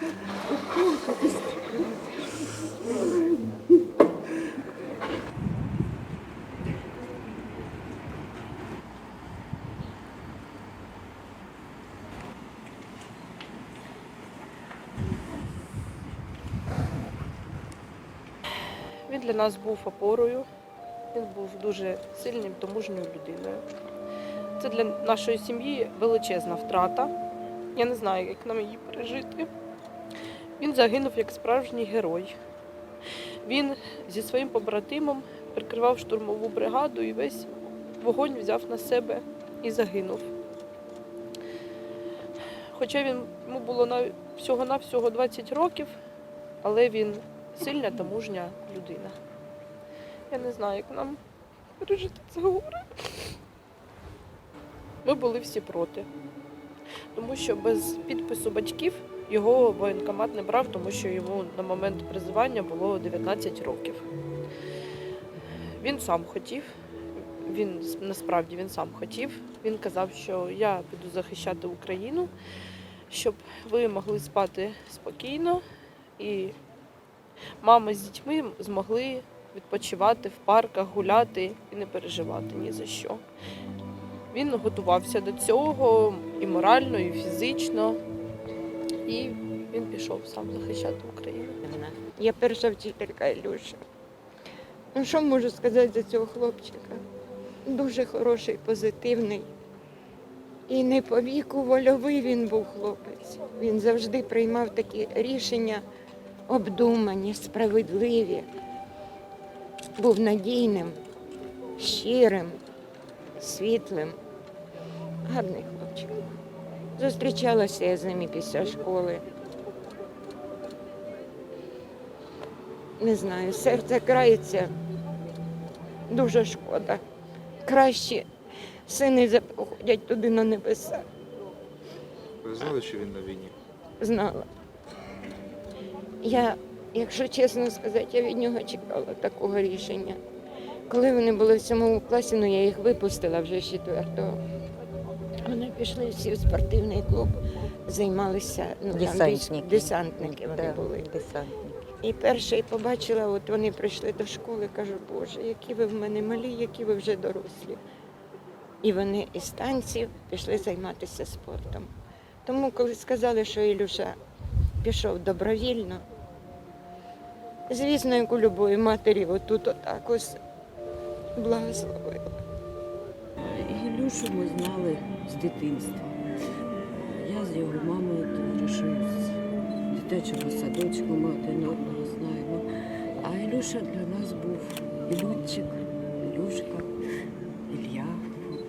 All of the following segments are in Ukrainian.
Він для нас був опорою, він був дуже сильним та мужньою людиною. Це для нашої сім'ї величезна втрата. Я не знаю, як нам її пережити. Він загинув як справжній герой. Він зі своїм побратимом прикривав штурмову бригаду і весь вогонь взяв на себе і загинув. Хоча він, йому було на, всього-навсього 20 років, але він сильна та мужня людина. Я не знаю, як нам пережити це горе. Ми були всі проти. Тому що без підпису батьків його воєнкомат не брав, тому що йому на момент призивання було 19 років. Він сам хотів, він насправді він сам хотів. Він казав, що я піду захищати Україну, щоб ви могли спати спокійно і мама з дітьми змогли відпочивати в парках, гуляти і не переживати ні за що. Він готувався до цього і морально, і фізично, і він пішов сам захищати Україну. Я перша вчителька Ілюша. Ну, що можу сказати за цього хлопчика? Дуже хороший, позитивний. І не по віку вольовий він був хлопець. Він завжди приймав такі рішення обдумані, справедливі. Був надійним, щирим, світлим. Гарний хлопчик. Зустрічалася я з ним і після школи. Не знаю, серце крається. Дуже шкода. Краще сини заходять туди на небеса. Ви знали, що він на війні? Знала. Я, якщо чесно сказати, я від нього чекала такого рішення. Коли вони були в сьомому класі, ну я їх випустила вже з четвертого. Вони пішли всі в спортивний клуб, займалися ну, там Десантники. десантники вони Да, були. десантники. І перше побачила, от вони прийшли до школи, кажу, Боже, які ви в мене малі, які ви вже дорослі. І вони із танців пішли займатися спортом. Тому, коли сказали, що Ілюша пішов добровільно, звісно, як у любої матері, отут отак ось благословила. Ілюшу ми знали з дитинства. Я з його мамою товаришую з дитячого садочку, ми один одного знаємо. А Ілюша для нас був Ілютчик, Ілюшка, Ілля,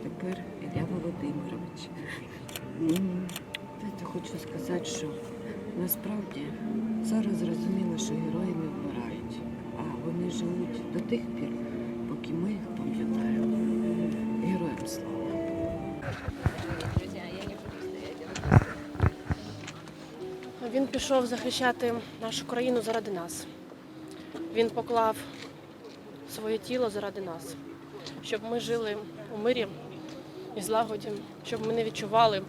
тепер Ілля Володимирович. Знаєте, хочу сказати, що насправді зараз зрозуміло, що герої не вмирають, а вони живуть до тих пір, поки ми їх пам'ятаємо. Героям слава! Він пішов захищати нашу країну заради нас. Він поклав своє тіло заради нас, щоб ми жили у мирі і злагоді, щоб ми не відчували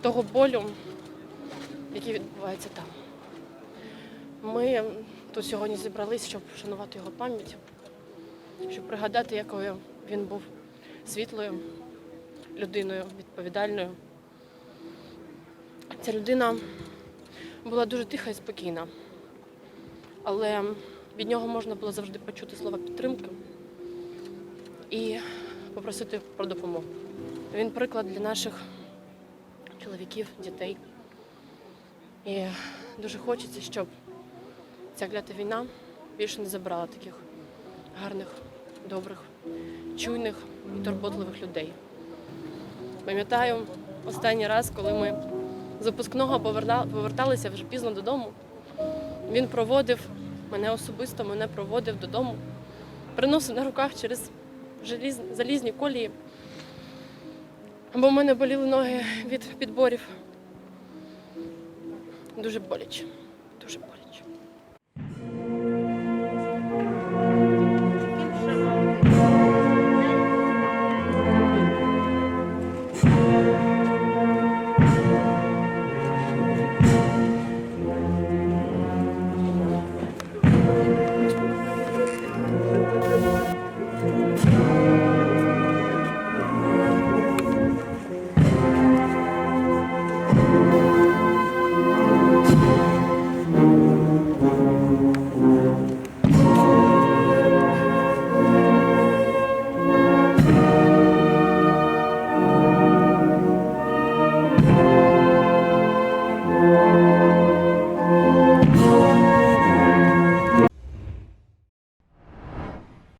того болю, який відбувається там. Ми тут сьогодні зібрались, щоб вшанувати його пам'ять, щоб пригадати, якою він був світлою людиною, відповідальною. Ця людина була дуже тиха і спокійна. Але від нього можна було завжди почути слова підтримки і попросити про допомогу. Він приклад для наших чоловіків, дітей. І дуже хочеться, щоб ця клята війна більше не забрала таких гарних, добрих, чуйних і турботливих людей. Пам'ятаю останній раз, коли ми з випускного поверталися вже пізно додому. Він проводив мене особисто, мене проводив додому, приносив на руках через залізні колії. Бо в мене боліли ноги від підборів. Дуже боляче, дуже боляче.